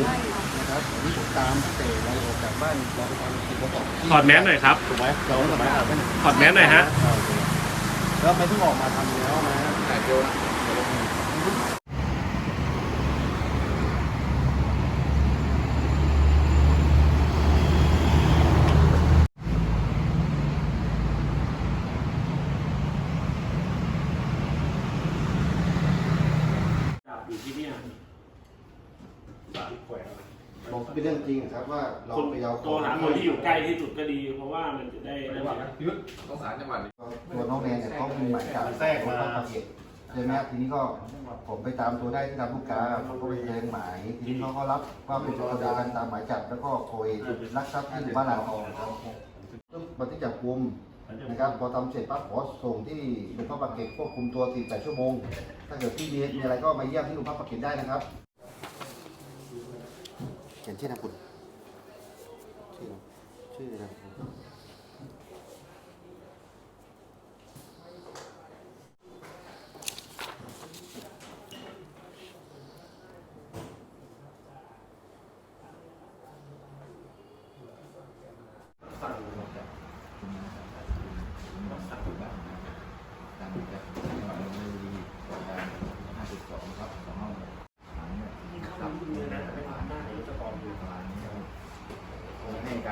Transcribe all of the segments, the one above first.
นะครับวันนี้ผมตามตั้งแต่เราออกจากบ้านเราไปทำกิจประกอบที่ถอดแมสหน่อยครับ ถูกไหมเราต้องมาอาบน้ำถอดแมสหน่อยฮะโอเคแล้วไม่ต้องออกมาทำแล้วนะแต่เดียวนะ จับอยู่ที่เนี่ยสามแขวง บอก เป็นเรื่องจริงครับว่าเราไปเอาโทรหาคนที่อยู่ใกล้ที่สุดก็ดี เพราะว่ามันจะได้ได้แบบต้องสารจังหวัดตัวน้องแนนเนี่ยเขามีหมายจับแทรกมาเหตุใช่ไหมทีนี้ก็ผมไปตามตัวได้ที่ทำลูกกาเขาก็ไปแจ้งหมายทีนี้เขาก็รับว่าเป็นตัวเดียวกันตามหมายจับแล้วก็โกยลักทรัพย์ที่อยู่บ้านหลังทองครับบันทึกจับกุมนะครับพอทำเสร็จปั๊บขอส่งที่โรงพักปากเกร็ดควบคุมตัว48ชั่วโมง ถ้าเกิดที่มีมีอะไรก็มาเยี่ยมที่โรงพักปากเกร็ดได้นะครับ เขียนชื่อนามสกุลชื่อชื่อนามสกุลสั่งตามจากจังหวัดนนทบุรีประการ52ครับสองห้องขัง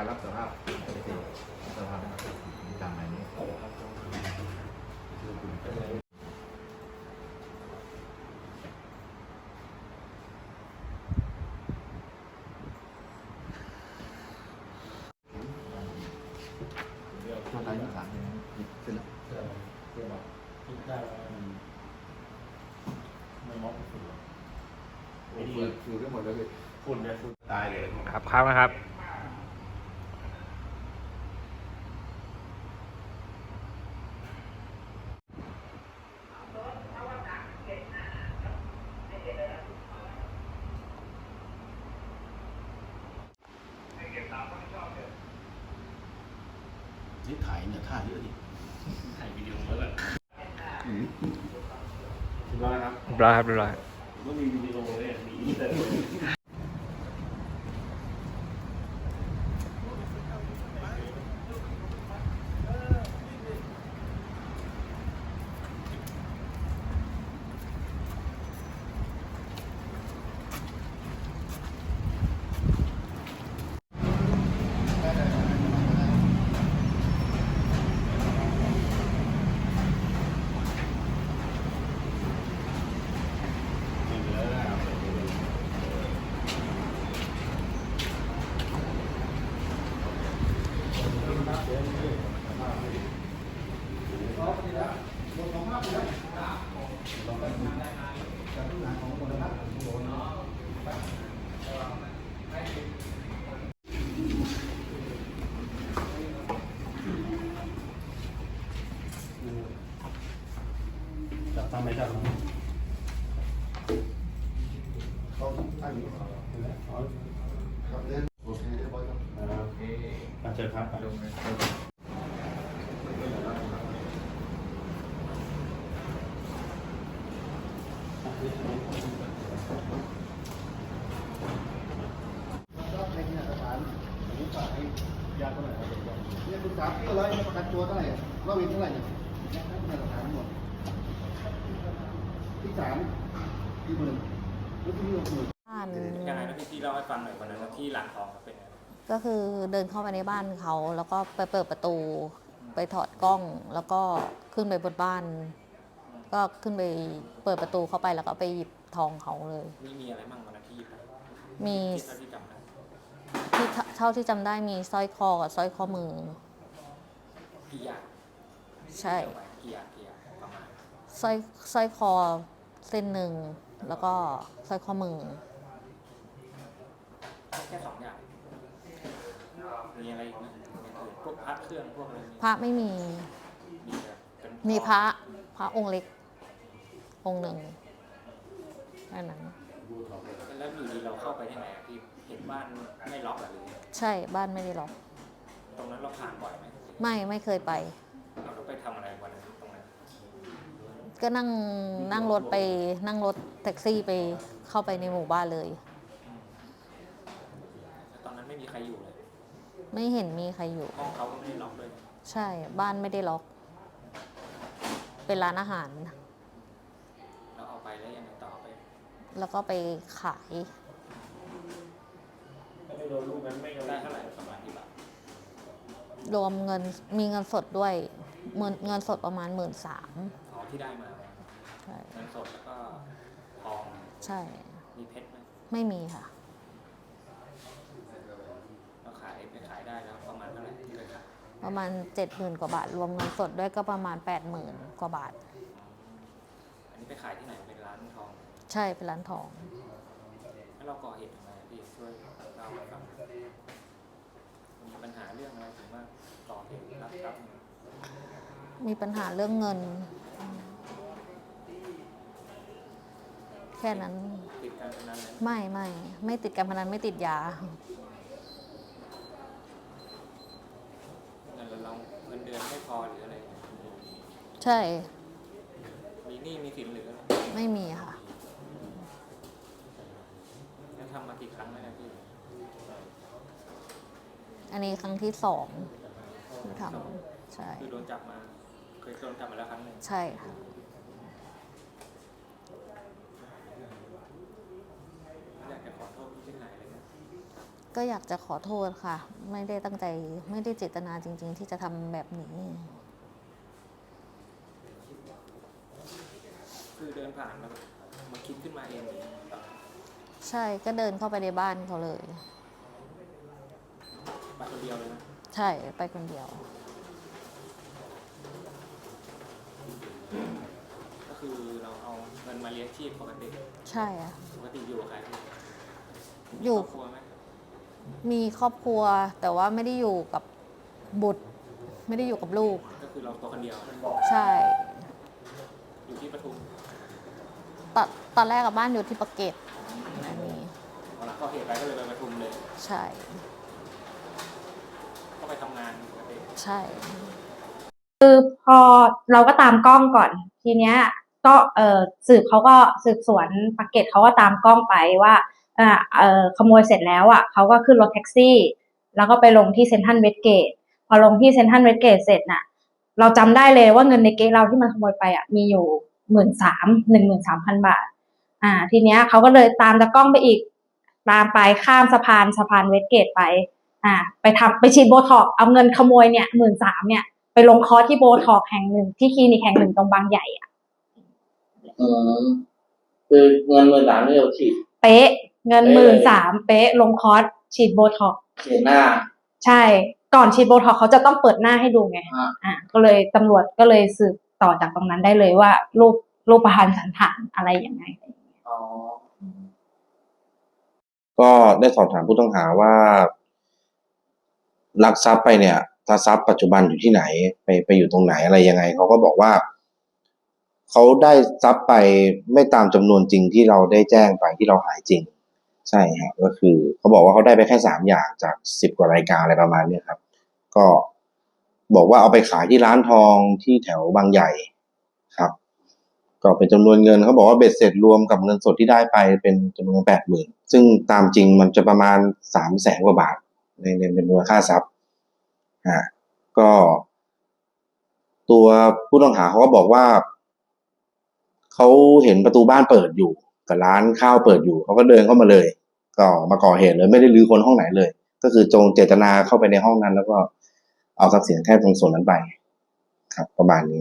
การรับสภาพปฏิเสธสภาพตามหมายนี้ตัวไหนมาถายนะเสร็จแล้วคิดได้ไม่มองฝุ่นไม่ไม่ดีดีคือทั้งหมดแล้วคือฝุ่นเนี่ยฝุ่นตายเลย ครับครับนะครับ ถ่ายเนี่ยท่าเยอะดิถ่ายวิดีโอแล้วแหละคิดว่าครับเรียบร้อยครับเรียบร้อยผมก็มีวิดีโอเลยมีแต่จับทำไม่จับต้อง อันนี้ครับเล่นโอเคเรียบร้อยครับ โอเค มาเชิญครับ ลงเลย รับในที่สถานผมฝากให้ญาติ เท่าไหร่ครับเนี่ยคุณสามที่อะไรประกันตัวเท่าไหร่ว่าเป็นเท่าไหร่เนี่ยในสถานหมดที่สามที่หมื่นหรือที่หกหมื่นบ้านยังไงนะพี่พี่เล่าให้ฟังหน่อยวันนั้นที่หลังทองครับเป็นก็คือเดินเข้าไปในบ้านเขาแล้วก็ไปเปิดประตู ไปถอดกล้องแล้วก็ขึ้นไปบนบ้าน ก็ขึ้นไปเปิดประตูเข้าไปแล้วก็ไปหยิบทองเขาเลย มีมีอะไรบ้างวันนั้นที่หยิบไปมีที่เท่าที่จำได้ที่เท่าที่จำได้มีสร้อยคอกับสร้อยข้อมือ กี่อย่างใช่เดี๋ยวไปกี่อย่างกี่อย่างประมาณสร้อยสร้อยคอเส้นหนึ่งแล้วก็สร้อยข้อมือ แค่สองอย่างมีอะไรอีกไหมอย่างอื่นพวกพระเครื่องพวกอะไรมีพระไม่มีมีแต่เป็นมีพระพระองค์เล็ก องค์หนึ่งแค่นั้นแล้วอยู่ดีเราเข้าไปได้ไงอะพี่เห็นบ้านไม่ล็อกอะหรือใช่บ้านไม่ได้ล็อกตรงนั้นเราผ่านบ่อยไหมไม่ไม่เคยไป เราก็ไปทำอะไรวันนั้นตรงนั้นก็นั่งนั่งรถไปนั่งรถแท็กซี่ไปเข้าไปในหมู่บ้านเลยแไม่เห็นมีใครอยู่ ห้องเขาก็ไม่ได้ล็อกเลย ใช่บ้านไม่ได้ล็อก เป็นร้านอาหาร แล้วเอาไปแล้วยังไงต่อไป แล้วก็ไปขายไม่โดนลูกนั้นไม่โดนได้เท่าไหร่ประมาณกี่บาทรวมเงินมีเงินสดด้วยเงินเงินสดประมาณหมื่นสามอ๋อที่ได้มาใช่เงินสดแล้วก็ทองใช่ มีเพชรไหมไม่มีค่ะ เราขายไปขายได้แล้วประมาณเท่าไหร่ที่ไปขายประมาณเจ็ดหมื่นกว่าบาท รวมเงินสดด้วยก็ประมาณแปดหมื่นกว่าบาท อันนี้ไปขายที่ไหน ใช่เป็นร้านทอง แล้วเราก่อเหตุทำไมพี่ช่วยเล่าให้ฟังมีปัญหาเรื่องอะไรถึงว่าก่อเหตุรับทรัพย์เนี่ยมีปัญหาเรื่องเงิน แค่นั้นติดการพนันนั้นไม่ไม่ไม่ติดการพนันไม่ติดยา เงินเราเงินเดือนไม่พอหรืออะไรเนี่ยใช่ มีหนี้มีสินหรืออะไรไม่มีค่ะ แล้วทำมากี่ครั้งแล้วเนี่ยพี่ อั นนี้ครั้งที่สองที่ทำใช่ คือโดนจับมา เคยโดนจับมาแล้วครั้งหนึ่งใช่ค่ะ อยากจะขอโทษพี่ที่ไหนเลยนะก็อยากจะขอโทษค่ะ ไม่ได้ตั้งใจไม่ได้เจตนาจริง ๆ ที่จะทำแบบนี้ คือเดินผ่านมามาคิดขึ้นมาเองหรือเปล่าใช่ก็เดินเข้าไปในบ้านเขาเลยมา คนเดียวเลยนะ ใช่ไปคนเดียว ก็คือเราเอาเงินมาเลี้ยงชีพปกติ ใช่อะปกติอยู่กับใครพี่อยู่ครอบครัวไหมมีครอบครัว แต่ว่าไม่ได้อยู่กับบุตร ไม่ได้อยู่กับลูก ก็คือเราตัวคนเดียว ใช่อยู่ที่ปทุมตอนตอนแรกกับบ้านอยู่ที่ปากเกร็ดอันนี้พอหลังก็เหตุไปก็เลยไปปทุมเลย ใช่ ก็ไปทำงาน ปกติใช่พอเราก็ตามกล้องก่อน ทีเนี้ย ก็เออสืบเขาก็สืบสวนปากเก็ตเขาก็ตามกล้องไปว่าอ่าเออขโมยเสร็จแล้วอะเขาก็ขึ้นรถแท็กซี่ แล้วก็ไปลงที่เซนทรัลเวสเกตพอลงที่เซนทรัลเวสเกตเสร็จน่ะ เราจำได้เลยว่าเงินในเก๊เราที่มันขโมยไปอะมีอยู่หมื่นสามหนึ่งหมื่นสามพันบาท อ่า ทีเนี้ยเขาก็เลยตามตะกล้องไปอีก ตามไปข้ามสะพานสะพานเวสเกตไป อ่า ไปทำไปฉีดโบท็อกซ์เอาเงินขโมยเนี่ยหมื่นสามเนี่ย ไปลงคอร์สที่โบท็อกซ์แห่งหนึ่งที่คลินิกแห่งหนึ่งตรงบางใหญ่อะอืมคือเงินหมื่นสามนี่เราฉีดเป๊ะ เงินเป๊ะหเลมื่นยสามเป๊ะลงคอร์สฉีดโบท็อกซ์เสียหน้า ใช่ ก่อนฉีดโบท็อกซ์เขาจะต้องเปิดหน้าให้ดูไงอ่าอ่าก็เลยตำรวจก็เลยสืบต่อจากตรงนั้นได้เลยว่ารูปรูปประพันธ์สันฐานอะไรยังไงอ๋อก็ได้สอบถามผู้ต้องหาว่า ลักทรัพย์ไปเนี่ยถ้าทรัพย์ปัจจุบันอยู่ที่ไหน ไปไปอยู่ตรงไหนอะไรยังไงเขาก็บอกว่าเขาได้ทรัพย์ไปไม่ตามจำนวนจริงที่เราได้แจ้งไปที่เราหายจริง ใช่ครับก็คือเขาบอกว่าเขาได้ไปแค่สามอย่างจากสิบกว่ารายการอะไรประมาณเนี้ครับ ก็บอกว่าเอาไปขายที่ร้านทองที่แถวบางใหญ่ครับ ก็เป็นจำนวนเงินเขาบอกว่าเบ็ดเสร็จรวมกับเงินสดที่ได้ไปเป็นจำนวนแปดหมื่นซึ่งตามจริงมันจะประมาณสามแสนกว่าบาท ในในในมูลค่าทรัพย์อ่าก็ ตัวผู้ต้องหาเขาก็บอกว่าเขาเห็นประตูบ้านเปิดอยู่กับร้านข้าวเปิดอยู่เขาก็เดินเข้ามาเลย ก็มาก่อเหตุเลยไม่ได้รื้อคนห้องไหนเลย ก็คือจงเจตนาเข้าไปในห้องนั้น แล้วก็เอาทรัพย์สินแค่ตรงส่วนนั้นไปครับ ประมาณนี้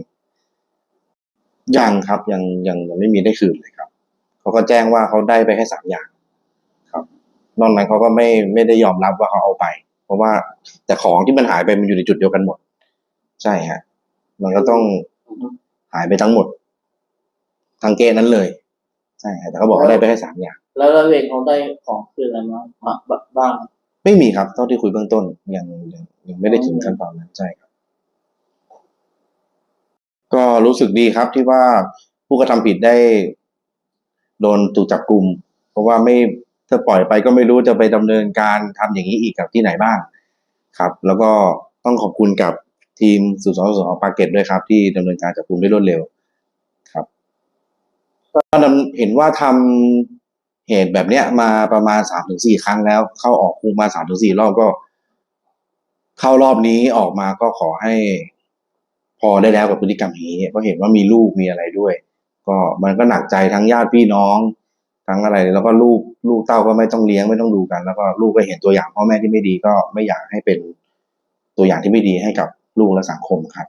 ยังครับยังยังยังไม่มีได้คืนเลยครับเขาก็แจ้งว่าเขาได้ไปแค่สามอย่าง นอกนั้นเขาก็ไม่ไม่ได้ยอมรับว่าเขาเอาไป เพราะว่าแต่ของที่มันหายไปมันอยู่ในจุดเดียวกันหมด ใช่ฮะ มันก็ต้องหายไปทั้งหมด ทางเกณฑ์นั้นเลย ใช่ฮะแต่เขาบอกว่าได้ไปแค่สามอย่าง แล้วเราเองเขาได้ของคืนอะไรมามาบ้างไม่มีครับเท่าที่คุยเบื้องต้นยังยังยังไม่ได้ถึงขั้นตอนนั้นใช่ครับ ก็รู้สึกดีครับที่ว่าผู้กระทำผิดได้ โดนถูกจับกลุ่มเพราะว่าไม่ ถ้าปล่อยไปก็ไม่รู้จะไปดำเนินการทำอย่างนี้อีกกับที่ไหนบ้างครับ แล้วก็ต้องขอบคุณกับทีมสืบสวนสอบสวนปากเกร็ดด้วยครับ ที่ดำเนินการจับกลุ่มได้รวดเร็วครับก็เห็นว่าทำเหตุแบบเนี้ยมาประมาณสามถึงสี่ครั้งแล้ว เข้าออกคุกมาสามถึงสี่รอบก็ เข้ารอบนี้ออกมาก็ขอให้ พอได้แล้วกับพฤติกรรมนี้เพราะเห็นว่ามีลูกมีอะไรด้วย ก็มันก็หนักใจทั้งญาติพี่น้อง ทั้งอะไร แล้วก็ลูกลูกเต้าก็ไม่ต้องเลี้ยงไม่ต้องดูกัน แล้วก็ลูกก็เห็นตัวอย่างพ่อแม่ที่ไม่ดีก็ไม่อยากให้เป็นตัวอย่างที่ไม่ดีให้กับลูกและสังคมครับ